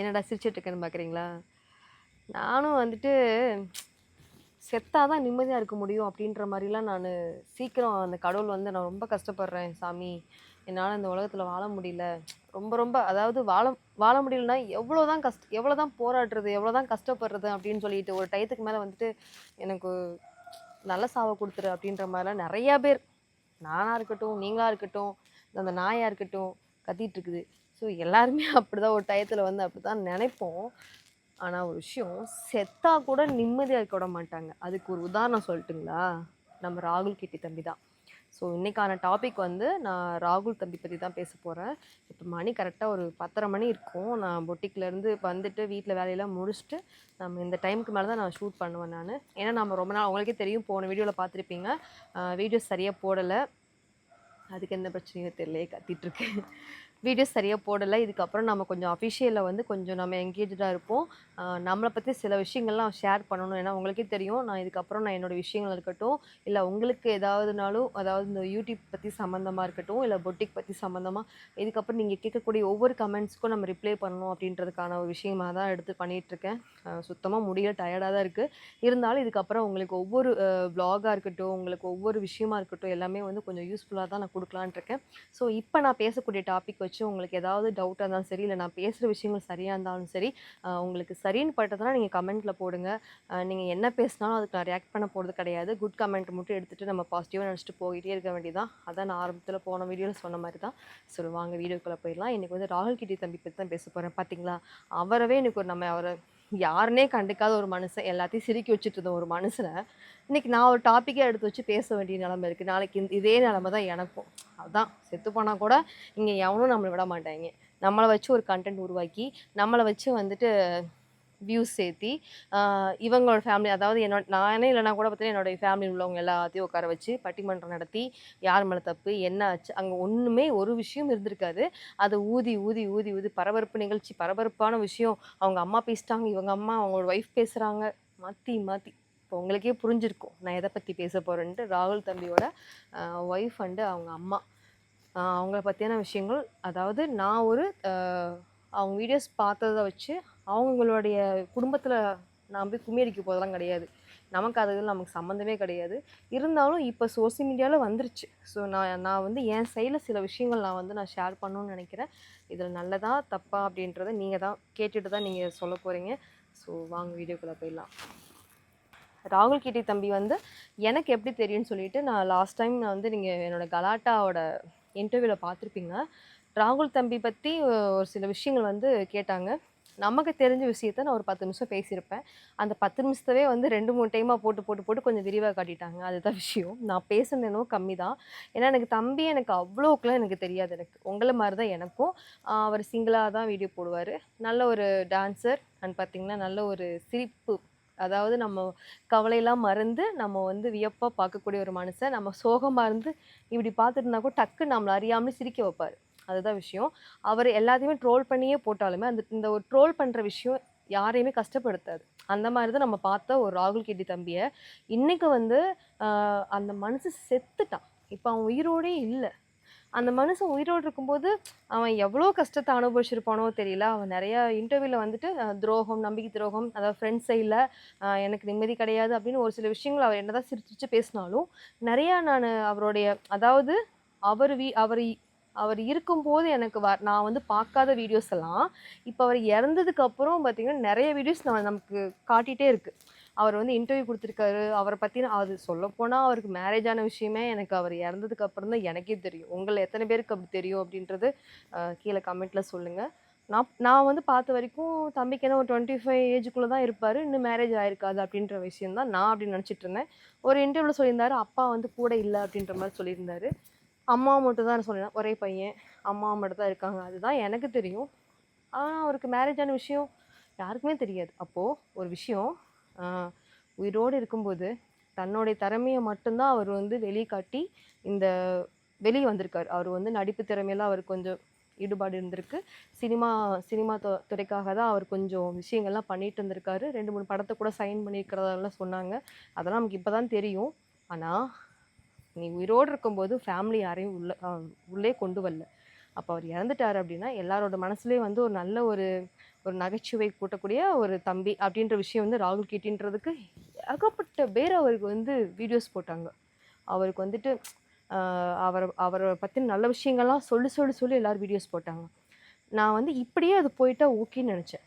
என்னடா சிரிச்சிட்டு இருக்கேன்னு பார்க்குறீங்களா நானும் வந்துட்டு செத்தாக தான் நிம்மதியாக இருக்க முடியும் அப்படின்ற மாதிரிலாம் நான் சீக்கிரம் அந்த கடவுள் வந்து நான் ரொம்ப கஷ்டப்படுறேன் சாமி. என்னால் இந்த உலகத்தில் வாழ முடியல. ரொம்ப ரொம்ப அதாவது வாழ வாழ முடியலன்னா எவ்வளோ தான் கஷ்ட எவ்வளோ தான் போராடுறது எவ்வளோ தான் கஷ்டப்படுறது அப்படின்னு சொல்லிட்டு ஒரு டயத்துக்கு மேலே வந்துட்டு எனக்கு நல்ல சாவை கொடுத்துரு அப்படின்ற மாதிரிலாம் நிறையா பேர் நானாக இருக்கட்டும் நீங்களாக இருக்கட்டும் அந்த நாயாக இருக்கட்டும் கத்திகிட்ருக்குது இருக்குது. ஸோ எல்லாருமே அப்படிதான் ஒரு டயத்தில் வந்து அப்படி தான் நினைப்போம். ஆனால் ஒரு விஷயம் செத்தா கூட நிம்மதியாக இருக்க விட மாட்டாங்க. அதுக்கு ஒரு உதாரணம் சொல்லட்டுங்களா? நம்ம ராகுல் கிட்டி தம்பி தான். ஸோ இன்றைக்கான டாபிக் வந்து நான் ராகுல் தம்பி பற்றி தான் பேச போகிறேன் இப்போ மணி கரெக்டாக ஒரு பத்தரை மணி இருக்கும். நான் பொட்டிக்லேருந்து வந்துட்டு வீட்டில் வேலையெல்லாம் முடிச்சுட்டு நம்ம இந்த டைமுக்கு மேலே தான் நான் ஷூட் பண்ணுவேன் நான். ஏன்னா நம்ம ரொம்ப நாள் உங்களுக்கே தெரியும் போன வீடியோவில் பார்த்துருப்பீங்க. வீடியோஸ் சரியாக போடலை. அதுக்கு எந்த பிரச்சனையும் தெரியலையே கத்திட்டுருக்கேன் வீடியோஸ் சரியாக போடலை. இதுக்கப்புறம் நம்ம கொஞ்சம் அஃபிஷியலில் வந்து கொஞ்சம் நம்ம என்கேஜாக இருப்போம். நம்மளை பற்றி சில விஷயங்கள்லாம் ஷேர் பண்ணணும். ஏன்னா உங்களுக்கே தெரியும். நான் இதுக்கப்புறம் நான் என்னோடய விஷயங்கள் இருக்கட்டும் இல்லை உங்களுக்கு ஏதாவதுனாலும் அதாவது இந்த யூடியூப் பற்றி சம்மந்தமாக இருக்கட்டும் இல்லை பொட்டிக் பற்றி சம்மந்தமாக இதுக்கப்புறம் நீங்கள் கேட்கக்கூடிய ஒவ்வொரு கமெண்ட்ஸ்க்கும் நம்ம ரிப்ளை பண்ணணும் அப்படின்றதுக்கான ஒரு விஷயமாக தான் எடுத்து பண்ணிகிட்ருக்கேன் சுத்தமாக முடியல டயர்டாக தான் இருக்குது இருந்தாலும் இதுக்கப்புறம் உங்களுக்கு ஒவ்வொரு ப்ளாகாக இருக்கட்டும் உங்களுக்கு ஒவ்வொரு விஷயமா இருக்கட்டும் எல்லாமே வந்து கொஞ்சம் யூஸ்ஃபுல்லாக தான் நான் கொடுக்கலான் இருக்கேன். ஸோ இப்போ நான் பேசக்கூடிய டாபிக் வச்சு உங்களுக்கு ஏதாவது டவுட்டாக இருந்தாலும் சரி இல்லை நான் பேசுகிற விஷயங்கள் சரியாக இருந்தாலும் சரி உங்களுக்கு சரின்னு பட்டதுனா நீங்கள் கமெண்ட்டில் போடுங்க. நீங்கள் என்ன பேசினாலும் அதுக்கு நான் ரியாக்ட் பண்ண போகிறது கிடையாது. குட் கமெண்ட் மட்டும் எடுத்துகிட்டு நம்ம பாசிட்டிவாக நினச்சிட்டு போயிட்டே இருக்க வேண்டியதான் அதான் நான் ஆரம்பத்தில் போன வீடியோவில் சொன்ன மாதிரி தான் சொல்லுவாங்க வீடியோக்குள்ளே போயிடலாம். இன்றைக்கி வந்து ராகுல் கிட்டி தம்பி பற்றி தான் பேச போகிறேன் பார்த்தீங்களா அவரவே எனக்கு ஒரு நம்ம அவரை யாருனே கண்டுக்காத ஒரு மனுஷன் எல்லாத்தையும் சிரிக்கி வச்சுட்டு இருந்த ஒரு மனுஷனை இன்னைக்கு நான் ஒரு டாப்பிக்கே எடுத்து வச்சு பேச வேண்டிய நிலமை இருக்குது நாளைக்கு இந்த- இதே நிலமை தான் எனக்கும். அதுதான் செத்து போனால் கூட இங்கே எவனும் நம்மளை விட மாட்டாங்க நம்மளை வச்சு ஒரு கண்டென்ட் உருவாக்கி நம்மளை வச்சு வந்துட்டு வியூஸ் சேர்த்தி இவங்களோட ஃபேமிலி அதாவது என்னோட நானே இல்லைனா கூட பார்த்தீங்கன்னா என்னோடய ஃபேமிலி உள்ளவங்க எல்லாத்தையும் உட்கார வச்சு பட்டிமன்றம் நடத்தி யார் மேலே தப்பு என்ன ஆச்சு அங்கே ஒன்றுமே ஒரு விஷயம் இருந்திருக்காது. அதை ஊதி ஊதி ஊதி ஊதி பரபரப்பு நிகழ்ச்சி பரபரப்பான விஷயம். அவங்க அம்மா பேசிட்டாங்க இவங்க அம்மா அவங்களோட ஒய்ஃப் பேசுகிறாங்க மாற்றி மாற்றி இப்போ உங்களுக்கே புரிஞ்சிருக்கும் நான் எதை பற்றி பேச போகிறேன்ட்டு ராகுல் தம்பியோட ஒய்ஃப் அண்டு அவங்க அம்மா. அவங்கள பற்றியான விஷயங்கள் அதாவது நான் ஒரு அவங்க வீடியோஸ் பார்த்ததை வச்சு அவங்களுடைய குடும்பத்தில் நான் போய் கும்மி அடிக்க போதெல்லாம் கிடையாது. நமக்கு அது நமக்கு சம்மந்தமே கிடையாது. இருந்தாலும் இப்போ சோசியல் மீடியாவில் வந்துருச்சு. ஸோ நான் நான் வந்து என் சைடில் சில விஷயங்கள் நான் வந்து நான் ஷேர் பண்ணணும்னு நினைக்கிறேன். இதில் நல்லதா தப்பா அப்படின்றத நீங்கள் தான் கேட்டுட்டு தான் நீங்கள் சொல்ல போகிறீங்க ஸோ வாங்க வீடியோக்குள்ளே போயிடலாம். ராகுல் கிட்டி தம்பி வந்து எனக்கு எப்படி தெரியும்னு சொல்லிட்டு நான் லாஸ்ட் டைம் நான் வந்து நீங்கள் என்னோடய கலாட்டாவோட இன்டர்வியூவில் பார்த்துருப்பீங்க. ராகுல் தம்பி பற்றி ஒரு சில விஷயங்கள் வந்து கேட்டாங்க. நமக்கு தெரிஞ்ச விஷயத்த நான் ஒரு பத்து நிமிஷம் பேசியிருப்பேன். அந்த பத்து நிமிஷத்தவே வந்து ரெண்டு மூணு டைமாக போட்டு போட்டு போட்டு கொஞ்சம் விரிவாக காட்டிட்டாங்க. அதுதான் விஷயம். நான் பேசுனது என்னவோ கம்மி தான் ஏன்னா எனக்கு தம்பி எனக்கு அவ்வளோக்குலாம் எனக்கு தெரியாது. எனக்கு உங்களை மாதிரி தான் எனக்கும் அவர் சிங்கிளாக தான் வீடியோ போடுவார். நல்ல ஒரு டான்ஸர் அண்ட் பார்த்திங்கன்னா நல்ல ஒரு சிரிப்பு. அதாவது நம்ம கவலையெல்லாம் மறந்து நம்ம வந்து வியப்பாக பார்க்கக்கூடிய ஒரு மனுஷன். நம்ம சோகமாக இருந்து இப்படி பார்த்துட்டு இருந்தா கூட டக்கு நம்மளை அறியாமல் சிரிக்க வைப்பார். அதுதான் விஷயம். அவர் எல்லாத்தையுமே ட்ரோல் பண்ணியே போட்டாலுமே அந்த இந்த ஒரு ட்ரோல் பண்ணுற விஷயம் யாரையுமே கஷ்டப்படுத்தாது. அந்த மாதிரி தான் நம்ம பார்த்த ஒரு ராகுல் கெட்டி தம்பியை. இன்றைக்கி வந்து அந்த மனசு செத்துட்டான். இப்போ அவன் உயிரோடே இல்லை. அந்த மனுஷன் உயிரோடு இருக்கும்போது அவன் எவ்வளோ கஷ்டத்தை அனுபவிச்சிருப்பானோ தெரியல. அவன் நிறையா இன்டர்வியூவில் வந்துட்டு துரோகம் நம்பிக்கை துரோகம் அதாவது ஃப்ரெண்ட்ஸ் சைடில் எனக்கு நிம்மதி கிடையாது அப்படின்னு ஒரு சில விஷயங்கள் அவர் என்னதான் சிரிச்சு பேசினாலும் நிறையா நான் அவருடைய அதாவது அவர் வீ அவர் அவர் இருக்கும்போது எனக்கு வ நான் வந்து பார்க்காத வீடியோஸ் எல்லாம் இப்போ அவர் இறந்ததுக்கு அப்புறம் நிறைய வீடியோஸ் நான் நமக்கு காட்டிகிட்டே இருக்குது அவர் வந்து இன்டர்வியூ கொடுத்துருக்காரு. அவரை பற்றி அது சொல்லப்போனால் அவருக்கு மேரேஜ் ஆன விஷயமே எனக்கு அவர் இறந்ததுக்கு அப்புறம் தான் எனக்கே தெரியும். உங்களை எத்தனை பேருக்கு அப்படி தெரியும் அப்படின்றது கீழே கமெண்ட்டில் சொல்லுங்கள் நான் நான் வந்து பார்த்த வரைக்கும் தம்பிக்கு என்ன ஒரு டுவெண்ட்டி ஃபைவ் ஏஜுக்குள்ளே தான் இருப்பார். இன்னும் மேரேஜ் ஆயிருக்காது அப்படின்ற விஷயம் தான் நான் அப்படின்னு நினச்சிட்டு இருந்தேன். ஒரு இன்டர்வியூவில் சொல்லியிருந்தாரு அப்பா வந்து கூட இல்லை அப்படின்ற மாதிரி சொல்லியிருந்தாரு. அம்மா மட்டும் தான் சொன்னேன் ஒரே பையன் அம்மா மட்டும் தான் இருக்காங்க. அதுதான் எனக்கு தெரியும். ஆனால் அவருக்கு மேரேஜ் ஆன விஷயம் யாருக்குமே தெரியாது. அப்போது ஒரு விஷயம் உயிரோடு இருக்கும்போது தன்னுடைய திறமையை மட்டும்தான் அவர் வந்து வெளியே காட்டி இந்த வெளியே வந்திருக்கார். அவர் வந்து நடிப்பு திறமையெல்லாம் அவர் கொஞ்சம் ஈடுபாடு இருந்திருக்கு. சினிமா சினிமா து துறைக்காக தான் அவர் கொஞ்சம் விஷயங்கள்லாம் பண்ணிட்டு இருந்திருக்காரு. ரெண்டு மூணு படத்தை கூட சைன் பண்ணியிருக்கிறதெல்லாம் சொன்னாங்க. அதெல்லாம் நமக்கு இப்போ தான் தெரியும். ஆனால் நீ உயிரோடு இருக்கும்போது ஃபேமிலி யாரையும் உள்ள உள்ளே கொண்டு வரல. அப்போ அவர் இறந்துட்டார் அப்படின்னா எல்லாரோட மனசுலேயே வந்து ஒரு நல்ல ஒரு ஒரு நகைச்சுவை கூட்டக்கூடிய ஒரு தம்பி அப்படின்ற விஷயம் வந்து ராகுல் கீட்டின்றதுக்கு ஏகப்பட்ட பேர் அவருக்கு வந்து வீடியோஸ் போட்டாங்க. அவருக்கு வந்துட்டு அவரை அவரை பற்றின நல்ல விஷயங்கள்லாம் சொல்லி சொல்லி சொல்லி எல்லோரும் வீடியோஸ் போட்டாங்க. நான் வந்து இப்படியே அது போயிட்டா ஓகேன்னு நினச்சேன்.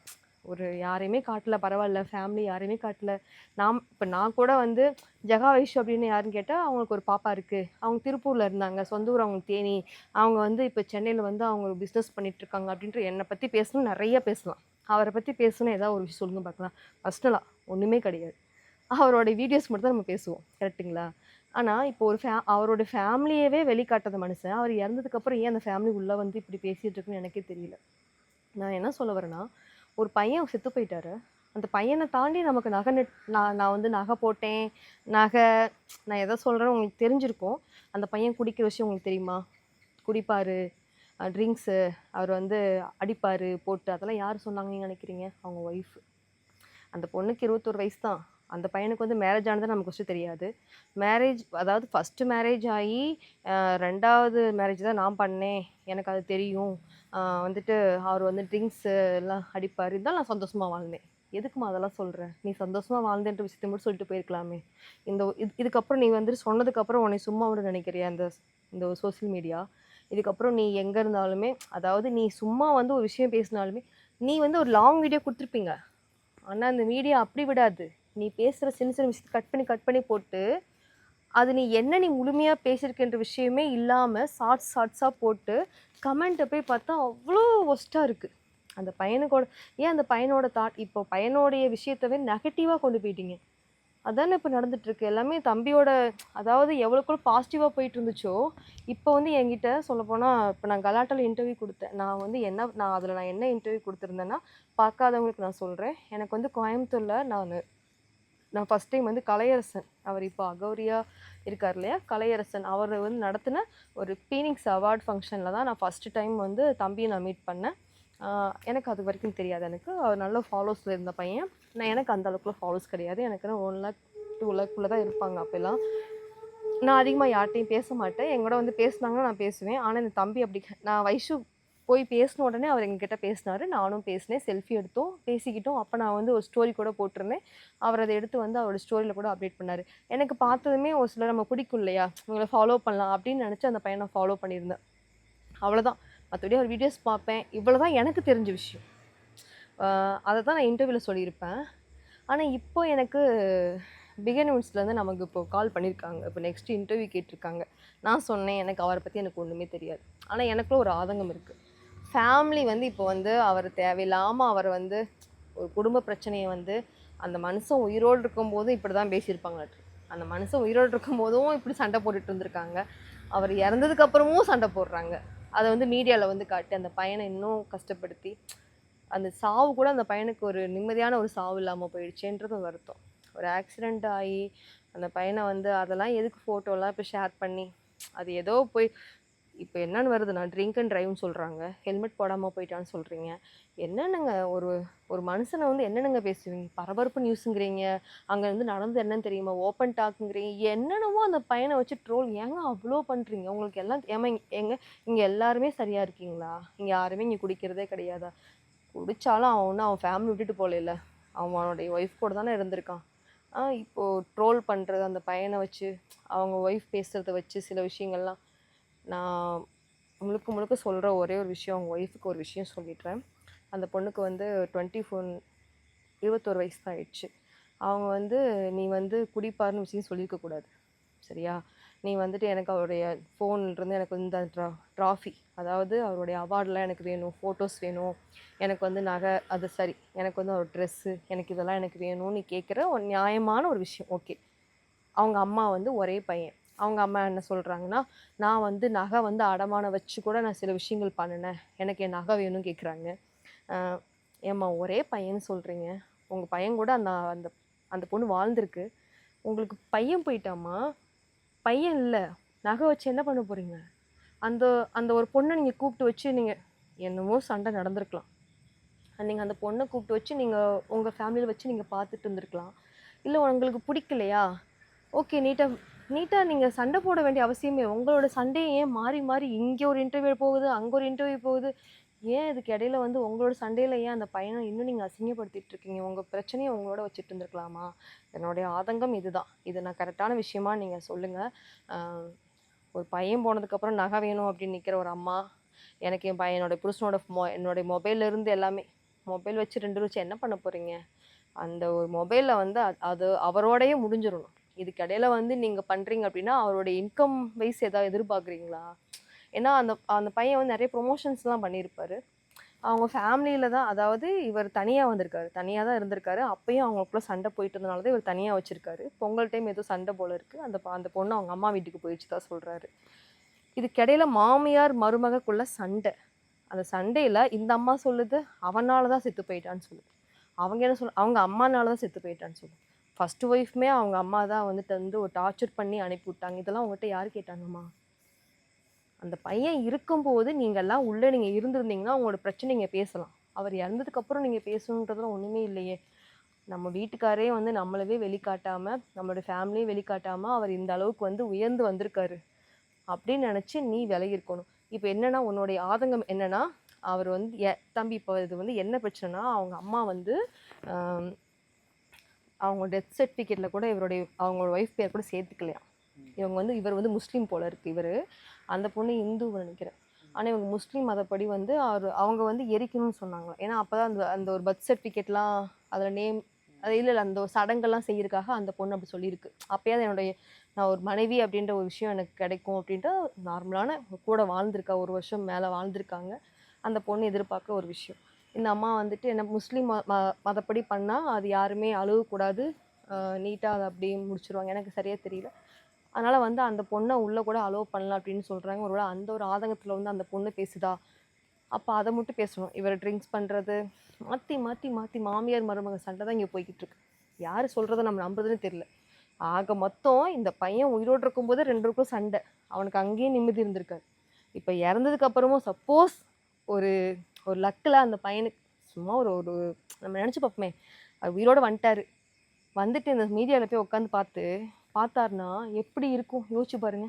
ஒரு யாரையுமே காட்டல பரவாயில்ல ஃபேமிலி யாரையுமே காட்டல. நாம் இப்போ நான் கூட வந்து ஜெகா வைஷு அப்படின்னு யாருன்னு கேட்டால் அவங்களுக்கு ஒரு பாப்பா இருக்குது அவங்க திருப்பூரில் இருந்தாங்க. சொந்த ஊர் அவங்களுக்கு தேனி. அவங்க வந்து இப்போ சென்னையில் வந்து அவங்க ஒரு பிஸ்னஸ் பண்ணிகிட்ருக்காங்க அப்படின்ற என்னை பற்றி பேசணும் நிறைய பேசலாம். அவரை பற்றி பேசணும் ஏதாவது ஒரு விஷயம் சொல்லுங்க பார்க்கலாம். பர்சனலாக ஒன்றுமே கிடையாது. அவரோட வீடியோஸ் மட்டும் தான் நம்ம பேசுவோம். கரெக்ட்டுங்களா ஆனால் இப்போ ஒரு ஃபே அவரோட ஃபேமிலியவே வெளிக்காட்டாத மனுஷன். அவர் இறந்ததுக்கப்புறம் ஏன் அந்த ஃபேமிலி உள்ளே வந்து இப்படி பேசிகிட்டு இருக்குன்னு எனக்கே தெரியல. நான் என்ன சொல்ல வரேன்னா ஒரு பையன் செத்து போயிட்டாரு. அந்த பையனை தாண்டி நமக்கு நகை நெட் நான் நான் வந்து நகை போட்டேன். நகை நான் எதை சொல்கிறேன்னு உங்களுக்கு தெரிஞ்சிருக்கும். அந்த பையன் குடிக்கிற விஷயம் உங்களுக்கு தெரியுமா? குடிப்பார் ட்ரிங்க்ஸு அவர் வந்து அடிப்பார் போட்டு அதெல்லாம் யார் சொன்னாங்கன்னு நினைக்கிறீங்க? அவங்க ஒய்ஃப் அந்த பொண்ணுக்கு இருபத்தொரு வயசு தான். அந்த பையனுக்கு வந்து மேரேஜ் ஆனது நமக்கு ஃபஸ்ட்டு தெரியாது. மேரேஜ் அதாவது ஃபஸ்ட்டு மேரேஜ் ஆகி ரெண்டாவது மேரேஜ் தான் நான் பண்ணேன். எனக்கு அது தெரியும். வந்துட்டு அவர் வந்து ட்ரிங்க்ஸு எல்லாம் அடிப்பார். இருந்தாலும் நான் சந்தோஷமாக வாழ்ந்தேன். எதுக்குமா அதெல்லாம் சொல்கிறேன் நீ சந்தோஷமாக வாழ்ந்தேன்ற விஷயத்தை மட்டும் சொல்லிட்டு போயிருக்கலாமே. இந்த இது இதுக்கப்புறம் நீ வந்துட்டு சொன்னதுக்கப்புறம் உன்னை சும்மா விட நினைக்கிறியா இந்த இந்த சோஷியல் மீடியா இதுக்கப்புறம் நீ எங்கே இருந்தாலுமே அதாவது நீ சும்மா வந்து ஒரு விஷயம் பேசினாலுமே நீ வந்து ஒரு லாங் வீடியோ கொடுத்துருப்பீங்க. ஆனால் அந்த மீடியா அப்படி விடாது. நீ பேசுகிற சின்ன சின்ன விஷயத்தை கட் பண்ணி கட் பண்ணி போட்டு அது நீ என்ன நீ முழுமையாக பேசியிருக்கின்ற விஷயமே இல்லாமல் ஷார்ட்ஸ் ஷார்ட்ஸாக போட்டு கமெண்ட்டை போய் பார்த்தா அவ்வளோ ஒஸ்ட்டாக இருக்குது அந்த பையனுக்கோட ஏன் அந்த பையனோட தாட் இப்போ பையனோடைய விஷயத்தவே நெகட்டிவாக கொண்டு போயிட்டீங்க. அதானே இப்போ நடந்துட்டுருக்கு எல்லாமே தம்பியோட அதாவது எவ்வளோக்குள்ள பாசிட்டிவாக போயிட்டு இருந்துச்சோ இப்போ வந்து என்கிட்ட சொல்லப்போனால் இப்போ நான் கலாட்டால இன்டர்வியூ கொடுத்தேன். நான் வந்து என்ன நான் அதில் நான் என்ன இன்டர்வியூ கொடுத்துருந்தேன்னா பார்க்காதவங்களுக்கு நான் சொல்கிறேன் எனக்கு வந்து கோயம்புத்தூரில் நான் நான் ஃபஸ்ட் டைம் வந்து கலையரசன். அவர் இப்போ அகௌரியாக இருக்கார் இல்லையா? கலையரசன். அவர் வந்து நடத்தின ஒரு பீனிங்ஸ் அவார்ட் ஃபங்க்ஷனில் தான் நான் ஃபஸ்ட்டு டைம் வந்து தம்பியை நான் மீட் பண்ணேன். எனக்கு அது வரைக்கும் தெரியாது எனக்கு. அவர் நல்ல ஃபாலோஸில் இருந்த பையன். நான் எனக்கு அந்த அளவுக்குலாம் ஃபாலோஸ் கிடையாது. எனக்கு ஒன் லேக் டூ லேக்குள்ளே தான் இருப்பாங்க அப்போல்லாம். நான் அதிகமாக யார்கிட்டையும் பேச மாட்டேன். எங்கூட வந்து பேசுனாங்கன்னா நான் பேசுவேன். ஆனால் இந்த தம்பி அப்படி நான் வைஷு போய் பேசின உடனே அவர் எங்ககிட்ட பேசினார். நானும் பேசினேன். செல்ஃபி எடுத்தோம். பேசிக்கிட்டோம். அப்போ நான் வந்து ஒரு ஸ்டோரி கூட போட்டிருந்தேன். அவர் அதை எடுத்து வந்து அவரோட ஸ்டோரியில் கூட அப்டேட் பண்ணார். எனக்கு பார்த்ததுமே ஒரு சிலர் நம்ம பிடிக்கும் இல்லையா? உங்களை ஃபாலோ பண்ணலாம் அப்படின்னு நினச்சி அந்த பையனை ஃபாலோ பண்ணியிருந்தேன். அவ்வளோதான் மற்றபடி அவர் வீடியோஸ் பார்ப்பேன். இவ்வளோ தான் எனக்கு தெரிஞ்ச விஷயம். அதை தான் நான் இன்டர்வியூவில் சொல்லியிருப்பேன். ஆனால் இப்போ எனக்கு பிகன் நமக்கு இப்போ கால் பண்ணியிருக்காங்க. இப்போ நெக்ஸ்ட் இன்டர்வியூ கேட்டிருக்காங்க. நான் சொன்னேன். எனக்கு அவரை பற்றி எனக்கு ஒன்றுமே தெரியாது. ஆனால் எனக்குள்ள ஒரு ஆதங்கம் இருக்குது ஃபேமிலி வந்து இப்போ வந்து அவர் தேவையில்லாமல் அவரை வந்து ஒரு குடும்ப பிரச்சனையை வந்து அந்த மனுஷன் உயிரோடு இருக்கும்போது இப்படி தான் பேசியிருப்பாங்க அந்த மனுஷன் உயிரோடு இருக்கும்போதும் இப்படி சண்டை போட்டுட்டு இருந்திருக்காங்க. அவர் இறந்ததுக்கப்புறமும் சண்டை போடுறாங்க. அதை வந்து மீடியாவில் வந்து காட்டி அந்த பையனை இன்னும் கஷ்டப்படுத்தி அந்த சாவு கூட அந்த பையனுக்கு ஒரு நிம்மதியான ஒரு சாவு இல்லாமல் போயிடுச்சேன்றது ஒரு வருத்தம். ஒரு ஆக்சிடெண்ட் ஆகி அந்த பையனை வந்து அதெல்லாம் எதுக்கு ஃபோட்டோலாம் இப்போ ஷேர் பண்ணி அது ஏதோ போய் இப்போ என்னென்னு வருதுன்னா ட்ரிங்க் அண்ட் ட்ரைவ்னு சொல்கிறாங்க ஹெல்மெட் போடாமல் போயிட்டான்னு சொல்கிறீங்க என்னென்னங்க ஒரு ஒரு மனுஷனை வந்து என்னென்னங்க பேசுவீங்க? பரபரப்பு நியூஸுங்கிறீங்க அங்கே வந்து நடந்து என்னன்னு தெரியுமா? ஓப்பன் டாக்குங்கிறீங்க என்னென்னவோ அந்த பையனை வச்சு ட்ரோல் ஏங்க அவ்வளோ பண்ணுறீங்க உங்களுக்கு எல்லாம் ஏமா இங்க- எங்க இங்கே எல்லாருமே சரியாக இருக்கீங்களா? இங்கே யாருமே இங்கே குடிக்கிறதே கிடையாதா? குடித்தாலும் அவன் ஒன்றும் அவன் ஃபேமிலி விட்டுட்டு போகல அவன் அவனுடைய ஒய்ஃப் கூட தானே இருந்திருக்கான். ஆ இப்போது ட்ரோல் பண்ணுறது அந்த பையனை வச்சு அவங்க ஒய்ஃப் பேசுகிறத வச்சு சில விஷயங்கள்லாம். நான் முழுக்க முழுக்க சொல்கிற ஒரே ஒரு விஷயம் அவங்க ஒய்ஃபுக்கு ஒரு விஷயம் சொல்லிடுறேன் அந்த பொண்ணுக்கு வந்து டுவெண்ட்டி ஃபோர் இருபத்தோரு வயசு தான் ஆயிடுச்சு. அவங்க வந்து நீ வந்து குடிப்பாருன்னு விஷயம் சொல்லியிருக்கக்கூடாது சரியா? நீ வந்துட்டு எனக்கு அவருடைய ஃபோன்லேருந்து எனக்கு வந்து இந்த ட்ரா ட்ராஃபி அதாவது அவருடைய அவார்டெலாம் எனக்கு வேணும் ஃபோட்டோஸ் வேணும் எனக்கு வந்து நகை அது சரி எனக்கு வந்து அவர் ட்ரெஸ்ஸு எனக்கு இதெல்லாம் எனக்கு வேணும்னு நீ கேட்குற ஒரு நியாயமான ஒரு விஷயம். ஓகே. அவங்க அம்மா வந்து ஒரே பையன். அவங்க அம்மா என்ன சொல்கிறாங்கன்னா நான் வந்து நகை வந்து அடமானம் வச்சு கூட நான் சில விஷயங்கள் பண்ணினேன். எனக்கு என் நகை வேணும்னு கேட்குறாங்க ஏம்மா ஒரே பையன்னு சொல்கிறீங்க உங்கள் பையன் கூட அந்த அந்த அந்த பொண்ணு வாழ்ந்திருக்கு. உங்களுக்கு பையன் போயிட்டாம்மா. பையன் இல்லை. நகை வச்சு என்ன பண்ண போகிறீங்க அந்த அந்த ஒரு பொண்ணை நீங்கள் கூப்பிட்டு வச்சு நீங்கள் என்னமோ சண்டை நடந்திருக்கலாம். நீங்கள் அந்த பொண்ணை கூப்பிட்டு வச்சு நீங்கள் உங்கள் ஃபேமிலியில் வச்சு நீங்கள் பார்த்துட்டு இருந்திருக்கலாம். இல்லை உங்களுக்கு பிடிக்கலையா? ஓகே நீட்டாக நீட்டாக நீங்கள் சண்டை போட வேண்டிய அவசியமே உங்களோட சண்டையை ஏன் மாறி மாறி இங்கே ஒரு இன்டர்வியூ போகுது அங்கே ஒரு இன்டர்வியூ போகுது? ஏன் இதுக்கு இடையில வந்து உங்களோட சண்டையில் ஏன் அந்த பையனை இன்னும் நீங்கள் அசிங்கப்படுத்திட்டு இருக்கீங்க? உங்கள் பிரச்சனையை உங்களோட வச்சுட்டு இருந்துருக்கலாமா? என்னுடைய ஆதங்கம் இதுதான். இது நான் கரெக்டான விஷயமா நீங்கள் சொல்லுங்கள் ஒரு பையன் போனதுக்கப்புறம் நகை வேணும் அப்படின்னு நிற்கிற ஒரு அம்மா எனக்கு என் பையனோட புருஷனோட மொ என்னுடைய மொபைல்லேருந்து எல்லாமே மொபைல் வச்சு ரெண்டு வச்சு என்ன பண்ண போகிறீங்க அந்த ஒரு மொபைலில் வந்து அது- அது முடிஞ்சிடணும். இதுக்கடையில் வந்து நீங்கள் பண்ணுறீங்க அப்படின்னா அவருடைய இன்கம் வைஸ் ஏதாவது எதிர்பார்க்குறீங்களா? ஏன்னா அந்த அந்த பையன் வந்து நிறைய ப்ரொமோஷன்ஸ்லாம் பண்ணியிருப்பாரு. அவங்க ஃபேமிலியில் தான் அதாவது இவர் தனியாக வந்திருக்காரு. தனியாக தான் இருந்திருக்காரு. அப்பயும் அவங்களுக்குள்ள சண்டை போயிட்டு இருந்தனால தான் இவர் தனியாக வச்சிருக்காரு. பொங்கல் டைம் ஏதோ சண்டை போல இருக்குது அந்த அந்த பொண்ணு அவங்க அம்மா வீட்டுக்கு போயிடுச்சு தான் சொல்கிறாரு இதுக்கிடையில் மாமியார் மருமகக்குள்ள சண்டை. அந்த சண்டையில் இந்த அம்மா சொல்லுது அவனால தான் செத்து போயிட்டான்னு சொல்லுது. அவங்க என்ன சொல் அவங்க அம்மானால தான் செத்து போயிட்டான்னு சொல்லுது. ஃபஸ்ட்டு ஒய்ஃப்மே அவங்க அம்மா தான் வந்துட்டு வந்து ஒரு டார்ச்சர் பண்ணி அனுப்பி விட்டாங்க. இதெல்லாம் உங்கள்கிட்ட யார் கேட்டாங்கம்மா? அந்த பையன் இருக்கும்போது நீங்கள்லாம் உள்ளே நீங்கள் இருந்திருந்தீங்கன்னா உங்களோட பிரச்சனை நீங்கள் பேசலாம். அவர் இறந்ததுக்கப்புறம் நீங்கள் பேசணுன்றதுலாம் ஒன்றுமே இல்லையே. நம்ம வீட்டுக்காரே வந்து நம்மளவே வெளிக்காட்டாமல் நம்மளோட ஃபேமிலியும் வெளிக்காட்டாமல் அவர் இந்த அளவுக்கு வந்து உயர்ந்து வந்திருக்காரு. அப்படின்னு நினச்சி நீ விலகி இருக்கணும். இப்போ என்னென்னா உன்னுடைய ஆதங்கம் என்னன்னா அவர் வந்து எ- தம்பி இப்போ இது வந்து என்ன பிரச்சனைனா அவங்க அம்மா வந்து அவங்க டெத் சர்டிஃபிகேட்டில் கூட இவருடைய அவங்களோட ஒய்ஃப் பேர் கூட சேர்த்துக்கலையாம் இவங்க வந்து இவர் வந்து முஸ்லீம் போல இருக்கு இவர். அந்த பொண்ணு இந்து நினைக்கிறேன். ஆனால் இவங்க முஸ்லீம் மதப்படி வந்து அவர் அவங்க வந்து எரிக்கணும்னு சொன்னாங்க ஏன்னா அப்போ தான் அந்த அந்த ஒரு பர்த் சர்டிஃபிகேட்லாம் அதில் நேம் அது இல்லை இல்லை அந்த ஒரு சடங்கெல்லாம் செய்யறதுக்காக அந்த பொண்ணு அப்படி சொல்லியிருக்கு. அப்போயாவது என்னுடைய நான் ஒரு மனைவி அப்படின்ற ஒரு விஷயம் எனக்கு கிடைக்கும் அப்படின்ட்டு நார்மலான கூட வாழ்ந்திருக்கா ஒரு வருஷம் மேலே வாழ்ந்திருக்காங்க. அந்த பொண்ணு எதிர்பார்க்க ஒரு விஷயம். இந்த அம்மா வந்துட்டு என்ன முஸ்லீம் ம மதப்படி பண்ணால் அது யாருமே அழுகக்கூடாது. நீட்டாக அதை அப்படியே முடிச்சிருவாங்க. எனக்கு சரியாக தெரியல. அதனால் வந்து அந்த பொண்ணை உள்ளே கூட அலோவ் பண்ணலாம் அப்படின்னு சொல்கிறாங்க ஒருவேளை அந்த ஒரு ஆதங்கத்தில் வந்து அந்த பொண்ணு பேசுதா? அப்போ அதை மட்டும் பேசணும். இவர் ட்ரிங்க்ஸ் பண்ணுறது மாற்றி மாற்றி மாற்றி மாமியார் மருமக சண்டை தான் இங்கே போய்கிட்டு இருக்கு. யார் சொல்கிறத நம்ம நம்புறதுன்னு தெரியல. ஆக மொத்தம் இந்த பையன் உயிரோடு இருக்கும்போது ரெண்டு சண்டை. அவனுக்கு அங்கேயும் நிம்மதி இருந்திருக்காரு இப்போ இறந்ததுக்கு அப்புறமும் சப்போஸ் ஒரு ஒரு லக்கில் அந்த பையனுக்கு சும்மா ஒரு ஒரு நம்ம நினச்சி பார்ப்போமே. அவர் உயிரோடு வந்துட்டார். வந்துட்டு இந்த மீடியாவில் போய் உட்காந்து பார்த்து பார்த்தாருன்னா எப்படி இருக்கும்? யோசிச்சு பாருங்க.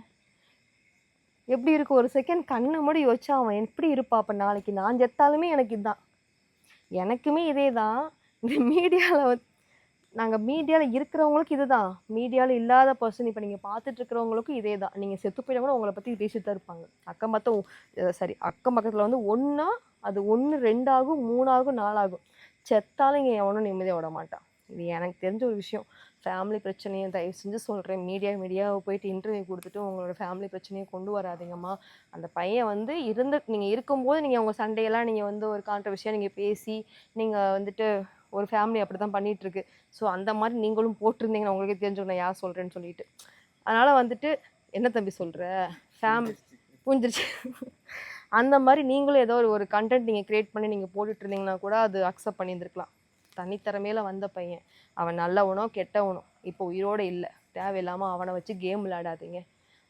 எப்படி இருக்கும்? ஒரு செகண்ட் கண்ணை மூடி யோசிச்சா அவன் எப்படி இருப்பா? அப்போ நாளைக்கு நான் செத்தாலுமே எனக்கு இதுதான் எனக்குமே இதே தான். இந்த மீடியாவில் நாங்கள் மீடியாவில் இருக்கிறவங்களுக்கு இதுதான் மீடியாவில் இல்லாத பர்சன் இப்போ நீங்கள் பார்த்துட்டு இருக்கிறவங்களுக்கும் இதே தான். நீங்கள் செத்து போயிட்டா கூட உங்களை பற்றி பேசிட்டு தான் இருப்பாங்க. அக்கம் பக்கம் சாரி சரி அக்கம் பக்கத்தில் வந்து ஒன்றா அது ஒன்று ரெண்டாகும் மூணாகும் நாலாகும். செத்தாலும் இங்கே எவனும் நிம்மதியாக விட மாட்டான். இது எனக்கு தெரிஞ்ச ஒரு விஷயம். ஃபேமிலி பிரச்சனையை தயவு செஞ்சு சொல்கிறேன் மீடியா மீடியாவை போயிட்டு இன்டர்வியூ கொடுத்துட்டு உங்களோட ஃபேமிலி பிரச்சனையை கொண்டு வராதிங்கம்மா. அந்த பையன் வந்து இருந்து நீங்கள் இருக்கும்போது நீங்கள் உங்கள் சண்டையெல்லாம் நீங்கள் வந்து ஒரு கான்ட்ரவர்ஷியாக நீங்கள் பேசி நீங்கள் வந்துட்டு ஒரு ஃபேமிலி அப்படி தான் பண்ணிகிட்ருக்கு ஸோ அந்த மாதிரி நீங்களும் போட்டிருந்தீங்கன்னா உங்களுக்கே தெரிஞ்சுக்கணும். நான் யார் சொல்கிறேன்னு சொல்லிட்டு. அதனால் வந்துட்டு என்ன தம்பி சொல்கிற ஃபேமிலி புரிஞ்சிருச்சு. அந்த மாதிரி நீங்களும் ஏதோ ஒரு ஒரு கண்டென்ட் நீங்கள் க்ரியேட் பண்ணி நீங்கள் போட்டுட்டு இருந்தீங்கன்னா கூட அது அக்செப்ட் பண்ணியிருந்துருக்கலாம். தனித்திறமையில வந்த பையன். அவன் நல்லவனோ கெட்டவனோ இப்போ உயிரோடு இல்லை. தேவையில்லாமல் அவனை வச்சு கேம் விளையாடாதீங்க.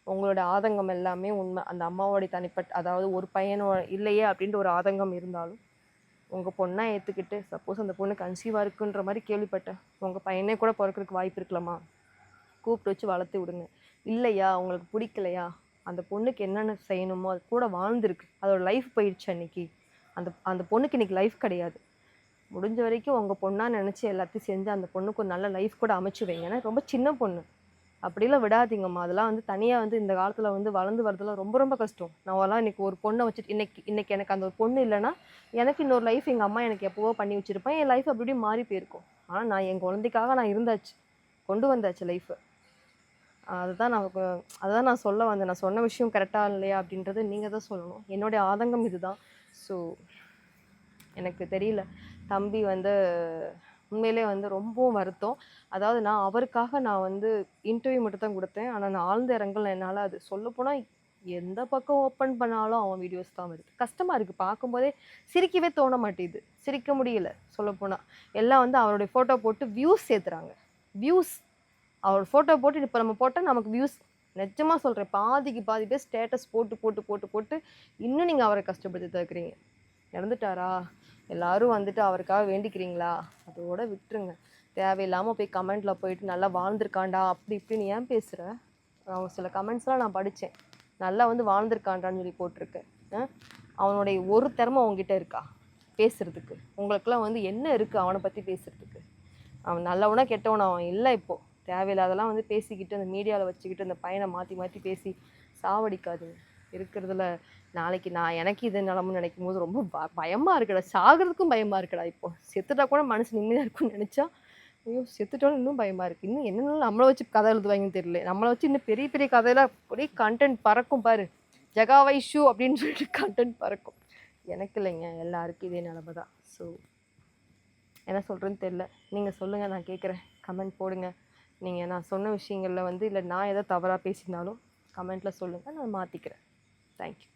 உங்களோட ஆதங்கம் எல்லாமே உண்மை. அந்த அம்மாவோடைய தனிப்பட்ட அதாவது ஒரு பையனோ இல்லையே அப்படின்ற ஒரு ஆதங்கம் இருந்தாலும் உங்கள் பொண்ணை ஏற்றுக்கிட்டு சப்போஸ் அந்த பொண்ணு கன்சீவாக இருக்குன்ற மாதிரி கேள்விப்பட்டேன். உங்கள் பையனே கூட பிறக்கிறதுக்கு வாய்ப்பு இருக்கலாமா? கூப்பிட்டு வச்சு வளர்த்து விடுங்க. இல்லையா? உங்களுக்கு பிடிக்கலையா? அந்த பொண்ணுக்கு என்னென்ன செய்யணுமோ அது கூட வாழ்ந்துருக்கு. அதோட லைஃப் போயிடுச்சு அன்னைக்கு. அந்த அந்த பொண்ணுக்கு இன்றைக்கி லைஃப் கிடையாது. முடிஞ்ச வரைக்கும் உங்கள் பொண்ணாக நினச்சி எல்லாத்தையும் செஞ்சு அந்த பொண்ணுக்கு ஒரு நல்ல லைஃப் கூட அமைச்சு வைங்க. ஏன்னா ரொம்ப சின்ன பொண்ணு. அப்படிலாம் விடாதீங்கம்மா. அதெல்லாம் வந்து தனியாக வந்து இந்த காலத்தில் வந்து வளர்ந்து வரதுலாம் ரொம்ப ரொம்ப கஷ்டம். நான் அதெல்லாம் இன்றைக்கி ஒரு பொண்ணை வச்சுட்டு இன்னைக்கு இன்றைக்கி எனக்கு அந்த ஒரு பொண்ணு இல்லைன்னா எனக்கு இன்னொரு லைஃப் எங்கள் அம்மா எனக்கு எப்போவோ பண்ணி வச்சுருப்பேன் என் லைஃப் அப்படி மாறி போயிருக்கும். ஆனால் நான் என் குழந்தைக்காக நான் இருந்தாச்சு. கொண்டு வந்தாச்சு லைஃப்பை அதுதான் நான் அதுதான் நான் சொல்ல வந்தேன். நான் சொன்ன விஷயம் கரெக்டாக இல்லையா அப்படின்றது நீங்கள் தான் சொல்லணும். என்னுடைய ஆதங்கம் இதுதான். ஸோ எனக்கு தெரியல. தம்பி வந்து உண்மையிலே வந்து ரொம்பவும் வருத்தம். அதாவது நான் அவருக்காக நான் வந்து இன்டர்வியூ மட்டும் தான் கொடுத்தேன். ஆனால் நான் ஆழ்ந்த இறங்கல என்னால் அது சொல்லப்போனால் எந்த பக்கம் ஓப்பன் பண்ணாலும் அவன் வீடியோஸ் தான் வருது. கஷ்டமாக இருக்குது பார்க்கும்போதே சிரிக்கவே தோண மாட்டேங்குது சிரிக்க முடியல சொல்லப்போனால் எல்லாம் வந்து அவருடைய ஃபோட்டோ போட்டு வியூஸ் சேர்த்துறாங்க. வியூஸ் அவரோட ஃபோட்டோ போட்டு இப்போ நம்ம போட்டால் நமக்கு வியூஸ் நிஜமாக சொல்கிறேன் பாதிக்கு பாதி பேர் ஸ்டேட்டஸ் போட்டு போட்டு போட்டு போட்டு இன்னும் நீங்கள் அவரை கஷ்டப்படுத்தி இருக்கிறீங்க இறந்துட்டாரா? எல்லோரும் வந்துட்டு அவருக்காக வேண்டிக்கிறீங்களா? அதோட விட்டுருங்க. தேவையில்லாமல் போய் கமெண்ட்டில் போயிட்டு நல்லா வாழ்ந்திருக்காண்டா? அப்படி இப்படின்னு ஏன் பேசுகிற அவங்க சில கமெண்ட்ஸ்லாம் நான் படித்தேன் நல்லா வந்து வாழ்ந்திருக்காண்டான்னு சொல்லி போட்டிருக்கேன். அவனுடைய ஒரு திறமை அவங்ககிட்ட இருக்கா? பேசுகிறதுக்கு உங்களுக்குலாம் வந்து என்ன இருக்குது அவனை பற்றி பேசுகிறதுக்கு அவன் நல்லவனா கெட்டவனா அவன் இல்லை இப்போது தேவையில்லாதெல்லாம் வந்து பேசிக்கிட்டு அந்த மீடியாவில் வச்சுக்கிட்டு அந்த பையனை மாற்றி மாற்றி பேசி சாவடிக்காதுங்க இருக்கிறதுல நாளைக்கு நான் எனக்கு இது நிலமும் நினைக்கும் போது ரொம்ப ப பயமாக இருக்குடா. சாகிறதுக்கும் பயமாக இருக்குடா இப்போ. செத்துட்டா கூட மனசு நிம்மதியாக இருக்கும்னு நினச்சா ஐயோ செத்துட்டோன்னு இன்னும் பயமாக இருக்குது இன்னும் என்னென்ன நம்மளை வச்சு கதை எழுதுவாங்கன்னு தெரியல. நம்மளை வச்சு இன்னும் பெரிய பெரிய கதையெல்லாம் அப்படியே கண்டென்ட் பறக்கும் பாரு. ஜகா வைஷு அப்படின்னு சொல்லிட்டு கண்டென்ட் பறக்கும். எனக்கு இல்லைங்க. எல்லாருக்கும் இதே நிலமை தான். ஸோ என்ன சொல்கிறேன்னு தெரில நீங்கள் சொல்லுங்கள் நான் கேட்குறேன் கமெண்ட் போடுங்கள் நீங்கள் நான் சொன்ன விஷயங்களில் வந்து இல்லை நான் எதாவது தவறாக பேசியிருந்தாலும் கமெண்ட்டில் சொல்லுங்கள் நான் மாற்றிக்கிறேன் தேங்க்யூ